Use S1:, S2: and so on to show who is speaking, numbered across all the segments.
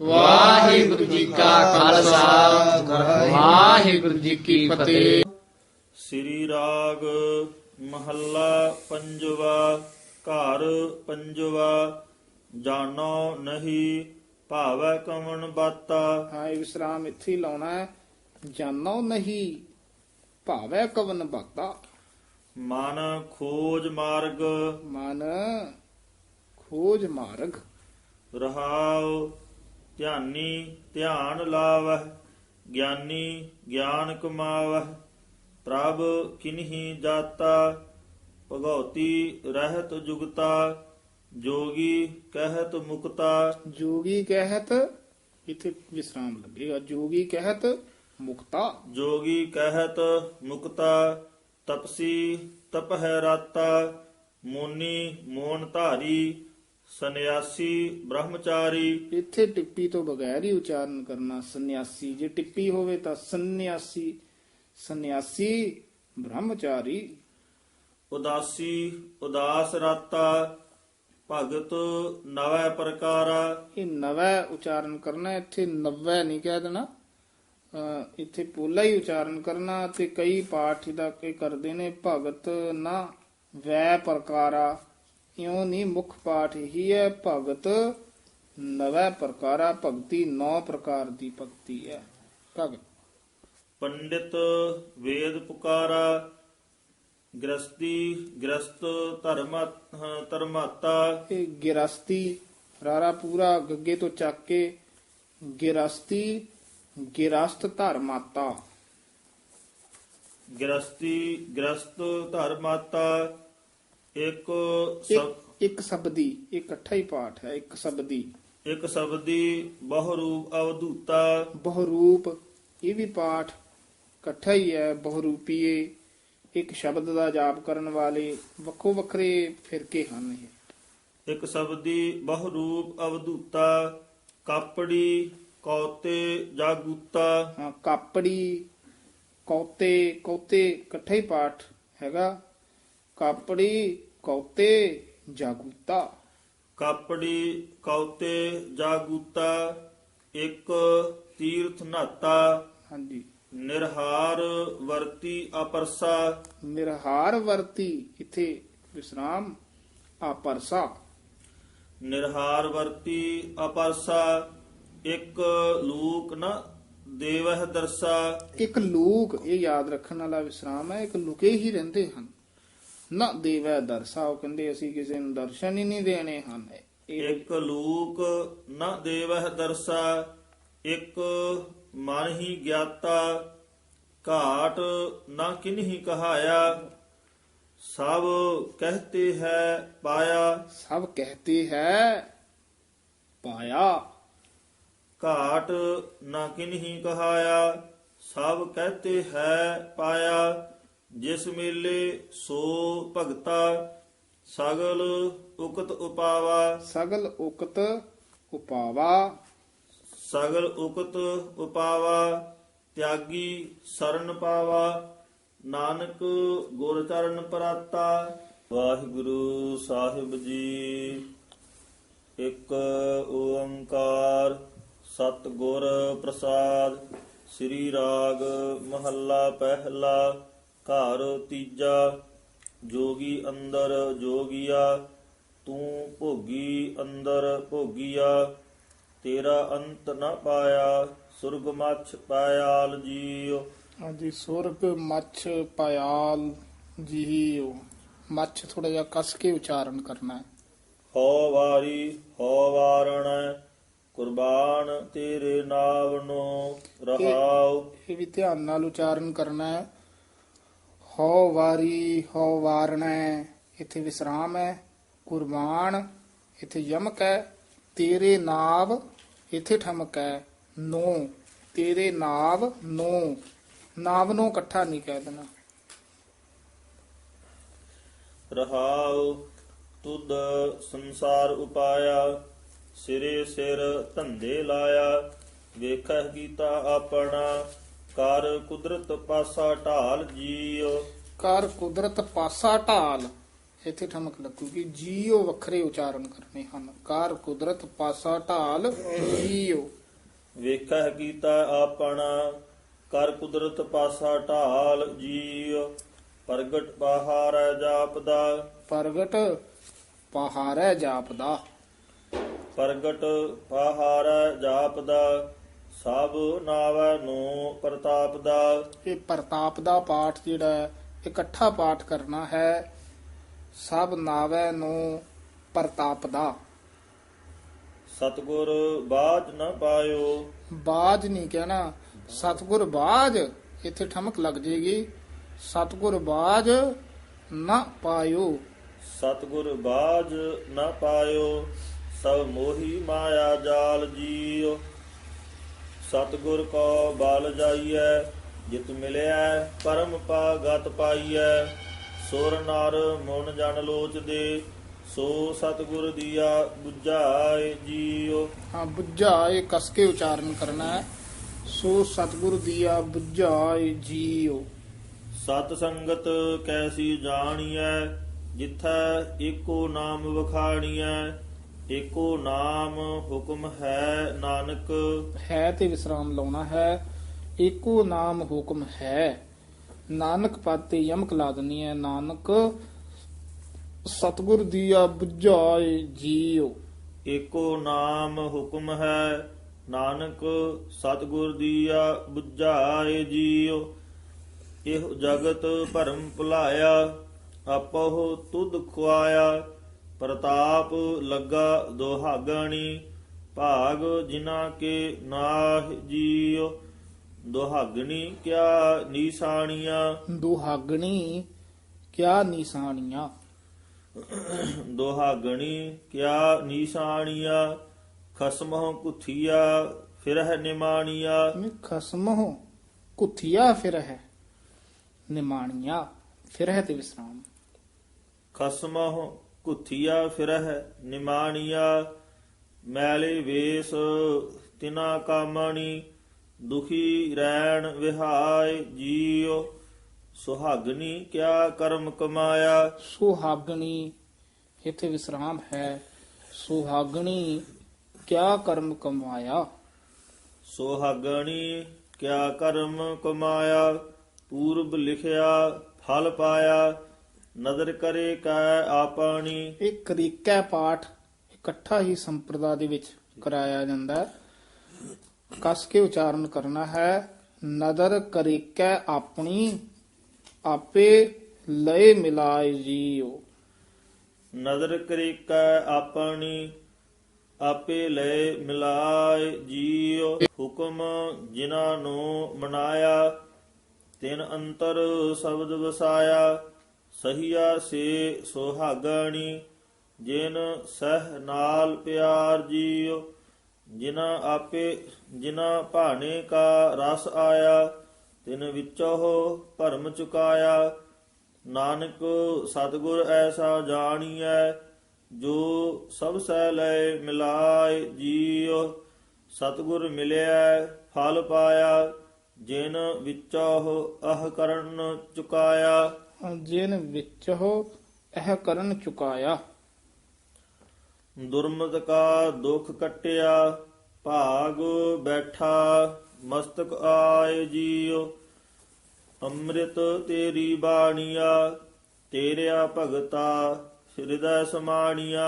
S1: ਵਾਹਿਗੁਰੂ ਜੀ ਕਾ ਖਾਲਸਾ। ਵਾਹਿਗੁਰੂ ਜੀ ਕੀ ਫਤਿਹ।
S2: ਸ੍ਰੀ ਰਾਗ ਮਹੱਲਾ ਪੰਜਵਾ ਘਰ ਪੰਜਵਾ ਜਾਣੋ ਨਹੀਂ ਭਾਵੈ ਕਵਣ ਬਾਤਾ।
S3: ਹਾਂ ਇਹ ਵਿਸਰਾਮ ਇੱਥੇ ਲਾਉਣਾ ਹੈ। ਜਾਨੋ ਨਹੀਂ ਭਾਵੈ ਕਵਨ ਭਗਤਾ
S2: ਮਨ ਖੋਜ ਮਾਰਗ।
S3: ਮਨ ਖੋਜ ਮਾਰਗ।
S2: ਰਹਾਉ ਧਿਆਨੀ ਧਿਆਨ ਲਾਵਹਿ ਗਿਆਨੀ ਗਿਆਨ ਕਮਾਵਹਿ ਪ੍ਰਭ ਕਿਨਹੀ ਜਾਤਾ ਭਗਉਤੀ ਰਹਿਤ ਜੁਗਤਾ ਜੋਗੀ ਕਹਿਤ ਮੁਕਤਾ।
S3: ਜੋਗੀ ਕਹਿਤ ਇੱਥੇ ਵਿਸਰਾਮ ਲੱਗੇਗਾ। ਜੋਗੀ ਕਹਿਤ ਮੁਕਤਾ।
S2: ਜੋਗੀ ਕਹਿਤ ਮੁਕਤਾ ਤਪਸੀ ਤਪਹਿ ਰਾਤਾ ਮੋਨੀ ਮੋਨ ਧਾਰੀ ਸੰਨਿਆਸੀ ਬ੍ਰਹਮਚਾਰੀ।
S3: ਇੱਥੇ ਟਿੱਪੀ ਤੋਂ ਬਗੈਰ ਹੀ ਉਚਾਰਨ ਕਰਨਾ ਸੰਨਿਆਸੀ। ਜੇ ਟਿੱਪੀ ਹੋਵੇ ਤਾਂ ਸੰਨਿਆਸੀ ਸੰਨਿਆਸੀ ਬ੍ਰਹਮਚਾਰੀ।
S2: ਉਦਾਸੀ ਉਦਾਸ ਰਾਤਾ ਭਗਤ ਨਵੈ ਪ੍ਰਕਾਰਾ।
S3: ਇਹ ਨਵੈ ਉਚਾਰਨ ਕਰਨਾ ਇੱਥੇ ਨਵੈ ਨਹੀਂ ਕਹਿ ਦੇਣਾ। ਇੱਥੇ ਪੋਲਾ ਹੀ ਉਚਾਰਨ ਕਰਨਾ ਤੇ ਕਈ ਪਾਠ ਦਾ ਕੀ ਕਰਦੇ ਨੇ ਭਗਤ ਨਾ ਵੈ ਪ੍ਰਕਾਰਾ। ਇਉਂ ਨਹੀਂ ਮੁੱਖ ਪਾਠ ਹੀ ਹੈ ਭਗਤ ਨਵੈ ਪ੍ਰਕਾਰਾ ਭਗਤੀ ਨੌ ਪ੍ਰਕਾਰ ਦੀ ਭਗਤੀ ਹੈ। ਭਗਤ।
S2: ਪੰਡਿਤ ਵੇਦ ਪੁਕਾਰਾ ਗ੍ਰਸਤੀ ਗ੍ਰਸਤ ਧਰਮ ਧਰਮਾਤਾ।
S3: ਇਹ ਗਿਰਸਤੀ ਰਾਰਾ ਪੂਰਾ ਗੱਗੇ ਤੋਂ ਚੱਕ ਕੇ ਗਿਰਸਤੀ ਗਿਰਸਤ ਧਰਮਾਤਾ।
S2: ਗ੍ਰਸਤੀ ਗ੍ਰਸਤ ਧਰਮਾਤਾ ਇੱਕ ਸਬ
S3: ਇੱਕ ਸ਼ਬਦੀ ਇਹ ਇਕੱਠਾ ਹੀ ਪਾਠ ਹੈ ਇੱਕ ਸ਼ਬਦੀ।
S2: ਇੱਕ ਸ਼ਬਦੀ ਬਹੁ ਰੂਪ ਅਵਧੂਤਾ।
S3: ਬਹੁਰੂਪ ਇਹ ਵੀ ਪਾਠ ਇਕੱਠਾ ਹੀ ਹੈ ਬਹੁਰੂਪੀਏ। ਇੱਕ ਸ਼ਬਦ ਦਾ ਜਾਪ ਕਰਨ ਵਾਲੇ ਵੱਖੋ ਵੱਖਰੇ ਫਿਰਕੇ ਹਨ ਇਹ।
S2: ਇੱਕ ਸ਼ਬਦੀ ਬਹੁ ਰੂਪ ਅਵਧੂਤਾ। ਕਾਪੜੀ ਕੌਤੇ ਜਾਗੂਤਾ।
S3: ਹਾਂ ਕਾਪੜੀ ਕੌਤੇ ਕੌਤੇ ਇਕੱਠਾ ਹੀ ਪਾਠ ਹੈਗਾ। ਕਾਪੜੀ ਕੌਤੇ ਜਾਗੂਤਾ।
S2: ਕਾਪੜੀ ਕੌਤੇ ਜਾਗੂਤਾ ਇੱਕ ਤੀਰਥ ਨਾਤਾ
S3: ਹਾਂਜੀ।
S2: ਨਿਰਹਾਰ ਵਰਤੀ ਅਪਰਸਾ।
S3: ਨਿਰਹਾਰ ਵਰਤੀ ਇੱਥੇ ਵਿਸਰਾਮ ਆਪਰਸਾ
S2: ਨਿਰਹਾਰ ਵਰਤੀ ਅਪਰਸਾ ਇੱਕ ਲੂਕ ਨ ਦੇਵਹ ਦਰਸਾ।
S3: ਇੱਕ ਲੂਕ ਇਹ ਯਾਦ ਰੱਖਣ ਵਾਲਾ ਵਿਸਰਾਮ ਹੈ ਇੱਕ ਲੁਕੇ ਹੀ ਰਹਿੰਦੇ ਹਨ। ਨਾ ਦੇਵੈ ਦਰਸਾ ਉਹ ਕਹਿੰਦੇ ਅਸੀਂ ਕਿਸੇ ਨੂੰ ਦਰਸ਼ਨ ਹੀ ਨਹੀਂ ਦੇਣੇ ਹਨ।
S2: ਇੱਕ ਲੂਕ ਨ ਦੇਵਹ ਦਰਸਾ ਇੱਕ ਮਨ ਹੀ ਗਿਆਤਾ ਘਾਟ ਨਾ ਕਿਨਹੀ ਕਹਾਇਆ। ਸਭ ਕਹਤੇ ਹੈ ਪਾਇਆ।
S3: ਸਭ ਕਹਤੇ ਹੈ ਪਾਇਆ।
S2: ਘਾਟ ਨਾ ਕਿਨਹੀ ਕਹਾਇਆ। ਸਭ ਕਹਤੇ ਹੈ ਪਾਇਆ। ਜਿਸ ਮੇਲੇ ਸੋ ਭਗਤਾ ਸਗਲ ਉਕਤ ਉਪਾਵਾ।
S3: ਸਗਲ ਉਕਤ ਉਪਾਵਾ।
S2: ਸਗਲ ਉਕਤ ਉਪਾਵਾ ਤਿਆਗੀ ਸਰਨ ਪਾਵਾ। ਨਾਨਕ ਗੁਰ ਚਰਨ ਪਰਾਤਾ। ਵਾਹਿਗੁਰੂ ਸਾਹਿਬ ਜੀ ਇੱਕ ਓੰਕਾਰ ਸਤਿਗੁਰ ਪ੍ਰਸਾਦ। ਸ੍ਰੀ ਰਾਗ ਮਹੱਲਾ ਪਹਿਲਾ। ਘਰ ਤੀਜਾ ਜੋਗੀ ਅੰਦਰ ਜੋਗੀਆ ਤੂੰ ਭੋਗੀ ਅੰਦਰ ਭੋਗੀਆ ਤੇਰਾ ਅੰਤ ਨ ਪਾਇਆ ਸੁਰਗ ਮਛ ਪਾਇਆਲ ਜੀਉ
S3: ਹਾਂਜੀ ਸੁਰਗ ਮੱਛ ਪਾਇਆਲ ਜੀਉ ਮੱਛ ਥੋੜਾ ਜਿਹਾ ਕਸ ਕੇ ਉਚਾਰਨ ਕਰਨਾ ਹੈ।
S2: ਹੋ ਵਾਰੀ ਹੋ ਵਾਰਣ ਕੁਰਬਾਨ ਤੇਰੇ ਨਾਮ ਨੂੰ ਰਹਾਉ
S3: ਇਹ ਵੀ ਧਿਆਨ ਨਾਲ ਉਚਾਰਨ ਕਰਨਾ ਹੈ। ਹੋ ਵਾਰੀ ਹੋ ਵਾਰਣੈ ਇੱਥੇ ਵਿਸਰਾਮ ਹੈ ਕੁਰਬਾਨ ਇੱਥੇ ਯਮਕ ਹੈ, ਤੇਰੇ ਨਾਵ, ਇੱਥੇ ਠਮਕ ਹੈ, ਨੋ, ਤੇਰੇ ਨਾਵ, ਨੋ, ਨਾਵ ਨੂੰ ਇਕੱਠਾ ਨਹੀਂ ਕਹਿ ਦੇਣਾ।
S2: ਰਹਾਉ ਤੁਧ ਸੰਸਾਰ ਉਪਾਇਆ, ਸਿਰੇ ਸਿਰ ਧੰਦੇ ਲਾਇਆ, ਵੇਖਹਿ ਕੀਤਾ ਆਪਣਾ ਕਰ ਕੁਦਰਤ ਪਾਸਾ ਢਾਲ ਜੀਉ
S3: ਕਰ ਕੁਦਰਤ ਪਾਸਾ ਢਾਲ। ਇੱਥੇ ਠਮਕ ਲੱਗੂਗੀ ਜੀਓ ਵੱਖਰੇ ਉਚਾਰਨ ਕਰਨੇ ਹਨ। ਕਾਰ ਕੁਦਰਤ ਪਾਸਾ ਢਾਲ ਜੀਓ।
S2: ਵੇਖਾ ਕੀਤਾ ਆਪਣਾ ਕਰ ਕੁਦਰਤ ਪਾਸਾ ਢਾਲ ਜੀਉ ਪ੍ਰਗਟ ਪਹਾਰੈ ਜਾਪਦਾ।
S3: ਪ੍ਰਗਟ ਪਹਾੜੈ ਜਾਪਦਾ।
S2: ਪ੍ਰਗਟ ਪਹਾਰੈ ਜਾਪਦਾ। ਸਭ ਨਾਵੈ ਨੂੰ ਪ੍ਰਤਾਪ ਦਾ।
S3: ਇਹ ਪ੍ਰਤਾਪ ਦਾ ਪਾਠ ਜਿਹੜਾ ਹੈ, ਇਕੱਠਾ ਪਾਠ ਕਰਨਾ ਹੈ ਸਭ ਨਾਵੈ ਨੂੰ ਪ੍ਰਤਾਪ ਦਾ।
S2: ਸਤਗੁਰ ਬਾਝ ਨ ਪਾਇਓ।
S3: ਬਾਜ ਨਹੀਂ ਕਹਿਣਾ ਸਤਗੁਰ ਬਾਜ ਇੱਥੇ ਠਮਕ ਲੱਗ ਜੇਗੀ। ਸਤਗੁਰ ਬਾਜ ਨਾ ਪਾਇਓ।
S2: ਸਤਗੁਰ ਬਾਝ ਨ ਪਾਇਓ ਸਭ ਮੋਹੀ ਮਾਇਆ ਜਾਲ ਜੀਉ ਸਤਗੁਰ ਕੋ ਬਲ ਜਾਈਐ ਜਿਤ ਮਿਲਿਆ ਪਰਮ ਪਾ ਗਤ ਪਾਈਐ। ਸੁਰ ਨਰ ਮਨ ਜਨ ਲੋਚਦੇ ਸੋ ਸਤਗੁਰ ਦੀਆ 부ਝਾਏ ਜੀਉ
S3: ਹਾਂ ਬੁੱਝਾ ਇਹ ਕਸ ਕੇ ਉਚਾਰਨ ਕਰਨਾ ਹੈ। ਸੋ ਸਤਗੁਰ ਦੀਆ ਬੁੱਝਾਏ ਜੀਓ।
S2: ਸਤ ਸੰਗਤ ਕੈਸੀ ਜਾਣੀਐ ਜਿਥੈ ਏਕੋ ਨਾਮ ਵਖਾਣੀਐ। ਏਕੋ ਨਾਮ ਹੁਕਮ ਹੈ ਨਾਨਕ।
S3: ਹੈ ਤੇ ਵਿਸਰਾਮ ਲਾਉਣਾ ਹੈ ਏਕੋ ਨਾਮ ਹੁਕਮ ਹੈ। ਨਾਨਕ ਪਾਤੇ ਯਮਕ ਲਾ ਦਨੀ ਹੈ ਨਾਨਕ ਸਤਗੁਰ ਦੀਆ ਬੁੱਝਾਏ ਜੀਓ
S2: ਏਕੋ ਨਾਮ ਹੁਕਮ ਹੈ ਨਾਨਕ ਸਤਿਗੁਰ ਦੀਆ 부ਝਾਏ ਜੀਉ। ਇਹ ਜਗਤ ਭਰਮ ਭੁਲਾਇਆ ਆਪੋ ਤੁਧ ਖੁਆਇਆ। ਪ੍ਰਤਾਪ ਲੱਗਾ ਦੁਹਾਗਣੀ ਭਾਗ ਜਿਨਾ ਕੇ ਨਾਹ ਜੀਉ। ਦੁਹਾਗਣੀ ਕਿਆ ਨੀਸਾਨੀਆਂ
S3: ਦੁਹਾਗਣੀ ਕਿਆ ਨਿਸ਼ਾਨੀਆਂ
S2: ਦੁਹਾਗਣੀ ਕਿਆ ਨੀਸਾਨੀਆਂ ਖਸਮਹੁ ਕੁਥੀਆ ਫਿਰਹਿ ਨਿਮਾਣੀਆ।
S3: ਖਸਮੋ ਕੁਥਿਆ ਫਿਰ ਹੈ ਨਿਮਾਣੀਆਂ। ਫਿਰ ਹੈ ਤੇ ਵਿਸਰਾਮ।
S2: ਖਸਮਹੁ ਕੁਥੀਆ ਫਿਰਹਿ ਨਿਮਾਣੀਆ ਮੈਲੇ ਵੇਸ ਤਿਨਾ ਕਾਮਣੀ ਦੁਖੀ ਰੈਣ ਵਿਹਾਇ ਜੀਉ ਸੁਹਾਗਣੀ ਕਿਆ ਕਰਮ ਕਮਾਇਆ।
S3: ਸੁਹਾਗਣੀ ਇੱਥੇ ਵਿਸਰਾਮ ਹੈ। ਸੁਹਾਗਣੀ ਕਿਆ ਕਰਮ ਕਮਾਇਆ?
S2: ਸੁਹਾਗਣੀ ਕਿਆ ਕਰਮ ਕਮਾਇਆ ਪੂਰਬ ਲਿਖਿਆ ਫਲ ਪਾਇਆ। ਨਦਰ ਕਰੇ ਕੈ ਆਪਣੀ।
S3: ਇਹ ਕਰੀਕਾ ਪਾਠ ਇਕੱਠਾ ਹੀ ਸੰਪਰਦਾ ਦੇ ਵਿੱਚ ਕਰਾਇਆ ਜਾਂਦਾ ਹੈ। ਕਸ ਕੇ ਉਚਾਰਨ ਕਰਨਾ ਹੈ ਨਦਰ ਕਰੀਕਾ ਆਪਣੀ ਆਪੇ ਲਏ ਮਿਲਾਏ ਜੀਓ
S2: ਨਦਰ ਕਰੇ ਕੈ ਆਪਣੀ ਆਪੇ ਲੈ ਮਿਲਾਏ ਜੀਉ। ਹੁਕਮ ਜਿਨ੍ਹਾਂ ਨੂੰ ਮਨਾਇਆ ਤਿਨ ਅੰਤਰ ਸ਼ਬਦ ਵਸਾਇਆ ਸਹੀਆ ਸੇ ਸੁਹਾਗਣੀ, ਜਿਨ ਸਹ ਨਾਲ ਪਿਆਰ ਜੀਉ, ਜਿਨ੍ਹਾਂ ਆਪੇ, ਜਿਨ੍ਹਾਂ ਭਾਣੇ ਕਾ ਰਸ ਆਇਆ, ਤਿਨ ਵਿੱਚੋ ਭਰਮ ਚੁਕਾਇਆ। ਨਾਨਕ ਸਤਿਗੁਰ ਐਸਾ ਜਾਣੀਐ, ਜੋ ਸਭ ਸਹਿ ਲੈ ਮਿਲਾਏ ਜੀਉ। ਸਤਿਗੁਰ ਮਿਲਿਆ ਫਲ ਪਾਇਆ, ਜਿਨ ਵਿੱਚੋ ਅਹ ਕਰਨ ਚੁਕਾਇਆ।
S3: ਜਿਨ ਵਿੱਚ ਇਹ ਕਰਨ ਚੁਕਾਇਆ।
S2: ਦੁਰਮਤ ਕਾ ਦੁਖ ਕਟਿਆ ਭਾਗ ਬੈਠਾ ਮਸਤਕ ਆਏ ਜੀਉ ਅੰਮ੍ਰਿਤ ਤੇਰੀ ਬਾਣੀਆ ਤੇਰਿਆ ਭਗਤਾ ਹਿਰਦੈ ਸਮਾਣੀਆ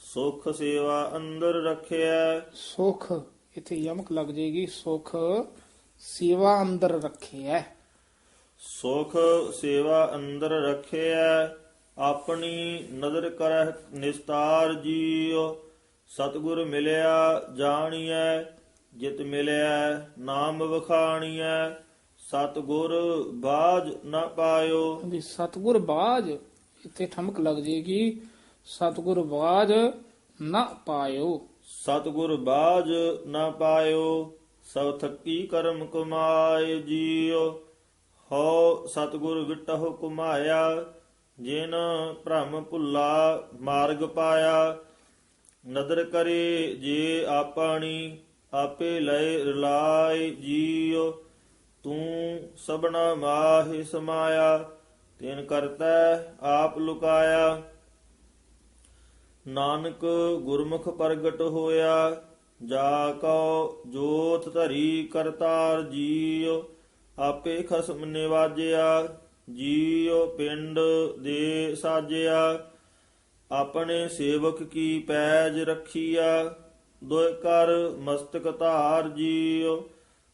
S2: ਸੁਖ ਸੇਵਾ ਅੰਦਰ ਰੱਖਿਆ
S3: ਸੁਖ ਇੱਥੇ ਯਮਕ ਲੱਗ ਜੇਗੀ ਸੁਖ ਸੇਵਾ ਅੰਦਰ ਰੱਖਿਆ
S2: ਸੁਖ ਸੇਵਾ ਅੰਦਰ ਰੱਖਿਆ ਆਪਣੀ ਨਦਰ ਕਰਹਿ ਨਿਸਤਾਰ ਜੀਉ। ਸਤਿਗੁਰ ਮਿਲਿਆ ਜਾਣੀਐ ਜਿਤ ਮਿਲਿਆ ਨਾਮ ਵਖਾਣੀਐ। ਸਤਿਗੁਰ ਬਾਜ ਨ ਪਾਇਓ।
S3: ਵੀ ਸਤਗੁਰ ਬਾਜ ਇੱਥੇ ਠਮਕ ਲੱਗ ਜੇਗੀ। ਸਤਗੁਰ ਬਾਜ ਨਾ ਪਾਇਓ।
S2: ਸਤਿਗੁਰ ਬਾਜ ਨ ਪਾਇਓ ਸਭ ਥੱਕੀ ਕਰਮ ਕਮਾਏ ਜੀਉ। ਹੋ ਸਤਿਗੁਰ ਵਿਟਹੁ ਕੁਮਾਇਆ ਜਿਨ ਭ੍ਰਮ ਭੁੱਲਾ ਮਾਰਗ ਪਾਇਆ। ਨਦਰ ਕਰੇ ਜੇ ਆਪਣੀ, ਆਪੇ ਲੈ ਰਲਾਏ ਜੀਉ। ਤੂੰ ਸਭਨਾ ਮਾਹਿ ਸਮਾਇਆ, ਤਿਨ ਕਰਤਾ ਆਪ ਲੁਕਾਇਆ। ਨਾਨਕ ਗੁਰਮੁਖ ਪ੍ਰਗਟ ਹੋਇਆ, ਜਾ ਕਉ ਜੋਤ ਧਰੀ ਕਰਤਾਰ ਜੀਉ। ਆਪੇ ਖਸਮ ਨਿਵਾਜਿਆ ਜੀਉ ਪਿੰਡ ਦੇ ਸਾਜਿਆ, ਆਪਣੇ ਸੇਵਕ ਕੀ ਪੈਜ ਰੱਖੀਆ, ਦੁਇ ਕਰ ਮਸਤਕ ਧਾਰ ਜੀਉ,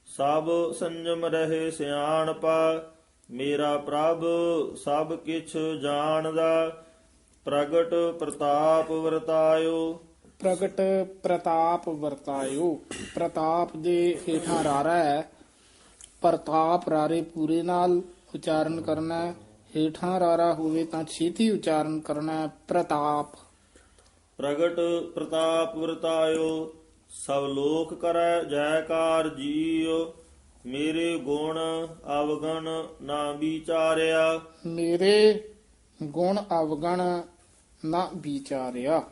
S2: ਸਭ ਸੰਜਮ ਰਹੇ ਸਿਆਣਪਾ, ਮੇਰਾ ਪ੍ਰਭ ਸਭ ਕਿਛ ਜਾਣਦਾ, ਪ੍ਰਗਟ ਪ੍ਰਤਾਪ ਵਰਤਾਇਓ।
S3: ਪ੍ਰਗਟ ਪ੍ਰਤਾਪ ਵਰਤਾਇਓ। ਪ੍ਰਤਾਪ ਦੇ ਹੇਠਾਂ ਰਾਰਾ ਹੈ ਪ੍ਰਤਾਪ ਰਾਰੇ ਪੂਰੇ ਨਾਲ ਉਚਾਰਨ ਕਰਨਾ ਹੈ। ਹੇਠਾਂ ਰਾਰਾ ਹੋਵੇ ਤਾਂ ਛੇਤੀ ਉਚਾਰਨ ਕਰਨਾ ਹੈ। ਪ੍ਰਤਾਪ।
S2: ਪ੍ਰਗਟ ਪ੍ਰਤਾਪ ਵਰਤਾਇਓ ਸਭ ਲੋਕ ਕਰੈ ਜੈਕਾਰ ਜੀਉ। ਮੇਰੇ ਗੁਣ ਅਵਗਣ ਨਾ ਵਿਚਾਰਿਆ।
S3: ਮੇਰੇ ਗੁਣ ਅਵਗਣ ਨਾ ਵਿਚਾਰਿਆ।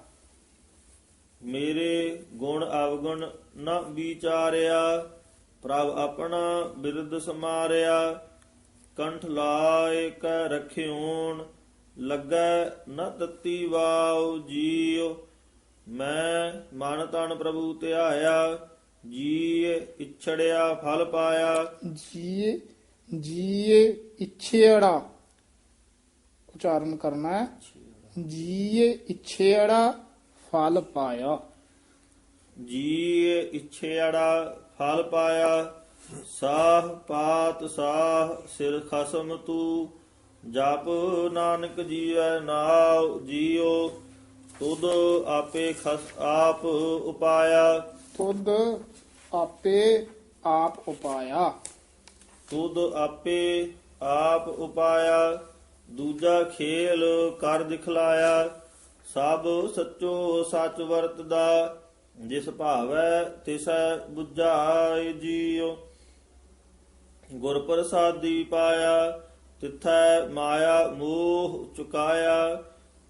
S2: ਮੇਰੇ ਗੁਣ ਅਵਗੁਣ ਨ ਵਿਚਾਰਿਆ। ਪ੍ਰਭ ਆਪਣਾ ਬਿਰਧ ਸਮਾਰਿਆ ਕੰਠ ਲਾਇ ਕੈ ਰਖਿਓਣ ਲੱਗੈ ਨ ਤਤੀ ਵਾਉ ਜੀਉ। ਮੈਂ ਮਨ ਤਨ ਪ੍ਰਭੂ ਧਿਆਇਆ ਜੀਏ ਇਛੜਿਆ ਫਲ ਪਾਇਆ।
S3: ਜੀਏ ਜੀਏ ਇਛੇੜਾ ਉਚਾਰਨ ਕਰਨਾ ਹੈ। ਜੀਏ ਇਛੇੜਾ ਫਲ ਪਾਇਆ।
S2: ਜੀਏ ਇਛੇੜਾ ਫਲ ਪਾਇਆ ਸਾਹ ਪਾਤ ਸਾਹ ਸਿਰ ਖਸਮ ਤੂ ਜਪ ਨਾਨਕ ਜੀਵੈ ਨਾਉ ਜੀਉ ਤੁਧ ਆਪੇ ਖਸ ਆਪ ਉਪਾਇਆ।
S3: ਤੁਧ ਆਪੇ ਆਪ ਉਪਾਇਆ।
S2: ਤੁਧ ਆਪੇ ਆਪ ਉਪਾਇਆ ਦੂਜਾ ਖੇਲ ਕਰ ਦਿਖਲਾਇਆ ਸਭ ਸੱਚੋ ਸੱਚ ਵਰਤਦਾ ਜਿਸ ਭਾਵੈ ਤਿਸੈ 부ਝਾਇ ਜੀਉ। ਗੁਰ ਪ੍ਰਸਾਦੀ ਪਾਇਆ ਤਿਥੈ ਮਾਇਆ ਮੋਹ ਚੁਕਾਇਆ।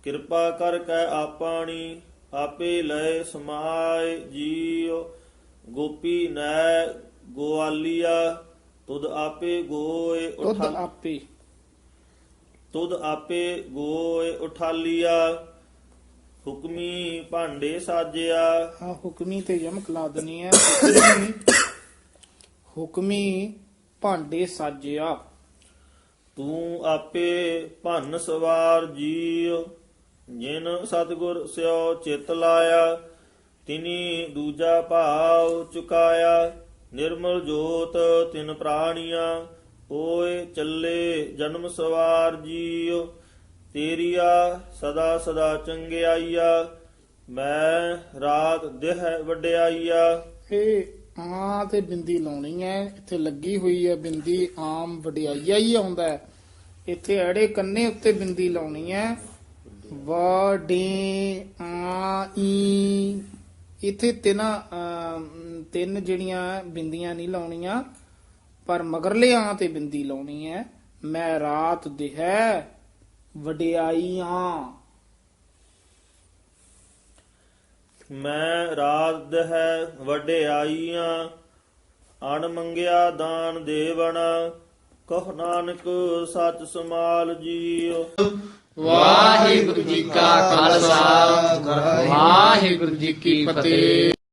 S2: ਕਿਰਪਾ ਕਰ ਕੈ ਆਪਾਣੀ ਆਪੇ ਲਏ ਸਮਾਏ ਜੀਉ। ਗੋਪੀ ਨੈ ਗੋਆਲੀਆ ਤੁਧ ਆਪੇ ਗੋਏ
S3: ਤੁਧ
S2: ਉਠਾ
S3: ਆਪੇ।
S2: ਤੁਧ ਆਪੇ ਗੋਏ ਉਠਾਲੀਆ। ਹੁਕਮੀ ਭਾਂਡੇ ਸਾਜਿਆ।
S3: ਹਾਂ ਹੁਕਮੀ ਤੇ ਯਮਕ ਲਾ ਦਨੀ ਹੈ। ਹੁਕਮੀ- ਹੁਕਮੀ ਭਾਂਡੇ ਸਾਜਿਆ।
S2: ਤੂੰ ਆਪੇ ਭੰਨ ਸਵਾਰ ਜੀਉ ਜਿਨ ਸਤਗੁਰ ਸਿਓ ਚਿਤ ਲਾਇਆ ਤਿਨੀ ਦੂਜਾ ਭਾਵ ਚੁਕਾਇਆ ਨਿਰਮਲ ਜੋਤ ਤਿਨ ਪ੍ਰਾਣੀਆਂ ਓਏ ਚੱਲੇ ਜਨਮ ਸਵਾਰ ਜੀਉ। ਤੇਰੀਆ ਸਦਾ ਸਦਾ ਚੰਗਿਆਈਆ ਮੈਂ ਰਾਤ ਦਿਹ ਵਡਿਆਈਆ
S3: ਇਹ ਆ ਤੇ ਬਿੰਦੀ ਲਾਉਣੀ ਹੈ ਇੱਥੇ ਲੱਗੀ ਹੋਈ ਹੈ ਬਿੰਦੀ ਆਮ ਵਡਿਆਈਆ ਹੀ ਆਉਂਦਾ ਹੈ ਇੱਥੇ ਐੜੇ ਕੰਨੇ ਉੱਤੇ ਬਿੰਦੀ ਲਾਉਣੀ ਹੈ ਵਡੇ ਆ ਈ। ਇੱਥੇ ਤਿੰਨ ਅਮ, ਤਿੰਨ ਜਿਹੜੀਆਂ ਬਿੰਦੀਆਂ ਨਹੀਂ ਲਾਉਣੀਆਂ ਪਰ ਮਗਰਲੇ ਆ ਤੇ ਬਿੰਦੀ ਲਾਉਣੀ ਹੈ ਮੈਂ ਰਾਤ ਦਿਹੈ ਵਡਿਆਈਆਂ।
S2: ਮੈਂ ਰਾਤ ਦਹਿ ਵਡਿਆਈਆਂ ਅਣ ਮੰਗਿਆ ਦਾਨ ਦੇਵਣਾ ਕਹ ਨਾਨਕ ਸੱਚ ਸਮਾਲ ਜੀਉ।
S1: ਵਾਹਿਗੁਰੂ ਜੀ ਕਾ ਖਾਲਸਾ ਵਾਹਿਗੁਰੂ ਜੀ ਕੀ ਫਤਿਹ।